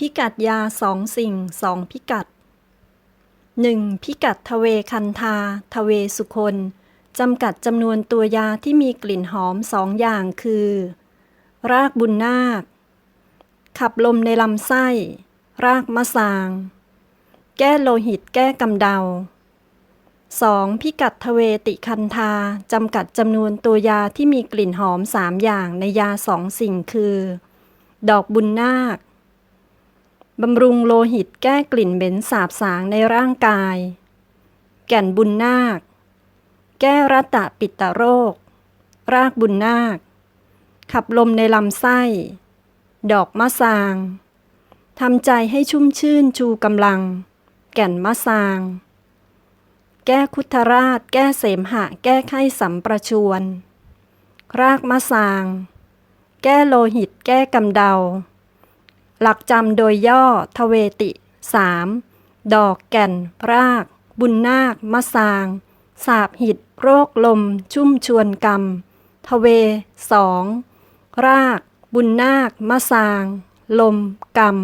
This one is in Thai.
พิกัดยาสองสิ่งสองพิกัด 1. พิกัดทเวคันธาทเวสุคนจำกัดจำนวนตัวยาที่มีกลิ่นหอมสองอย่างคือ รากบุญนาค ขับลมในลำไส้ รากมะสาง แก้โลหิตแก้กำเดา 2. พิกัดทเวติคันธาจำกัดจำนวนตัวยาที่มีกลิ่นหอมสามอย่างในยาสองสิ่งคือ ดอกบุญนาค บำรุงโลหิตแก้กลิ่นเหม็นสาบสางในร่างกาย แก่นบุญนาค แก้รัตตะปิตโรค รากบุญนาค ขับลมในลำไส้ ดอกมะสางทำใจให้ชุ่มชื่นชูกำลัง แก่นมะสาง แก้คุทราช แก้เสมหะ แก้ไข้สัมประชวน รากมะสาง แก้โลหิต แก้กำเดา หลักจำโดยย่อ ทเวติ 3. ดอกแก่น ราก บุญนาค มะสาง สาบหิด โรคลม ชุ่มชวนกรรม ทเวสองราก บุญนาค มะสาง ลม กรรม